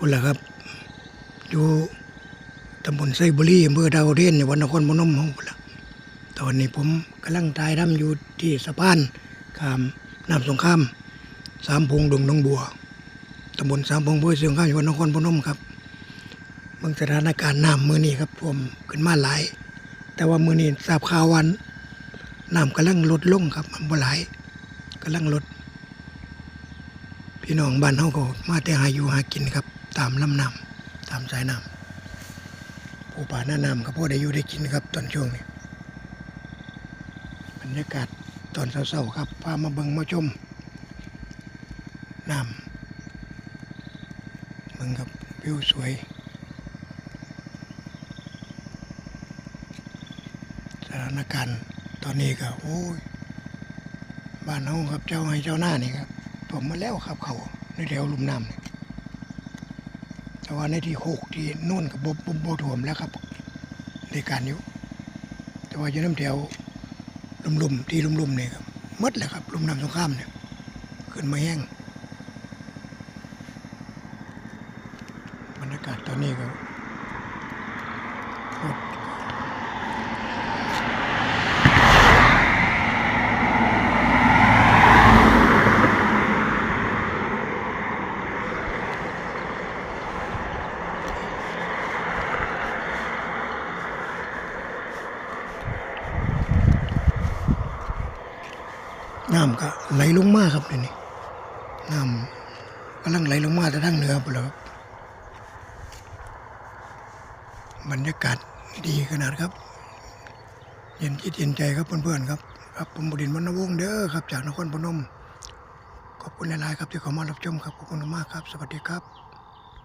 พุ่นล่ะครับ อยู่ตำบลไซบุรีอำเภอดาวเด่นจังหวัดนครพนมของพุ่นละตอนนี้ผมกำลังถ่ายทำอยู่ที่สะพานข้ามน้ำสงครามสามพงดงหนองบัวตำบลสามพงอำเภอเสียงข้ามจังหวัดนครพนมครับเบิ่งสถานการณ์น้ำมือนี้ครับท่วมขึ้นมาหลาย แต่ว่ามือนี้ทราบข่าววันน้ำกำลังลดลงครับมันบ่หลายกำลังลด พี่น้องบ้านเฮาก็มาแต่หาอยู่หากินครับ ตามลำน้ำตามสายน้ำผู้ป่าหน้าน้ำก็พอได้อยู่ได้กินครับ ตอนช่วงนี้บรรยากาศตอนเช้าๆครับพามาเบิ่งมาชมน้ำเบิ่งครับวิวสวยสถานการณ์ตอนนี้ก็โอ้ยบ้านเฮาครับเจ้าให้เจ้าหน้านี่ครับ ผมมาแล้วครับเขาในแถวลุ่มน้ำนี่แต่ว่าในที่หกที่นู่นกับบบบบถ่วมแล้วครับในการอยู่แต่ว่าอยู่น้ำแถวลุ่มๆที่ลุ่มๆนี่ครับหมดแล้วครับลุ่มน้ำสงครามเนี่ยขึ้นมาแห้งบรรยากาศตอนนี้ก็รถ น้ำก็ไหลลงมาครับเดี๋ยวนี่น้ำกำลังไหลลงมาแต่ทางเหนือไปแล้วครับบรรยากาศดีขนาดครับ เย็นจิตเย็นใจครับเพื่อนๆครับครับผมบดินทร์วรรณวงศ์เด้อครับ จากนครพนมขอบคุณหลายๆครับที่เข้ามารับชมครับขอบคุณมากครับ สวัสดีครับ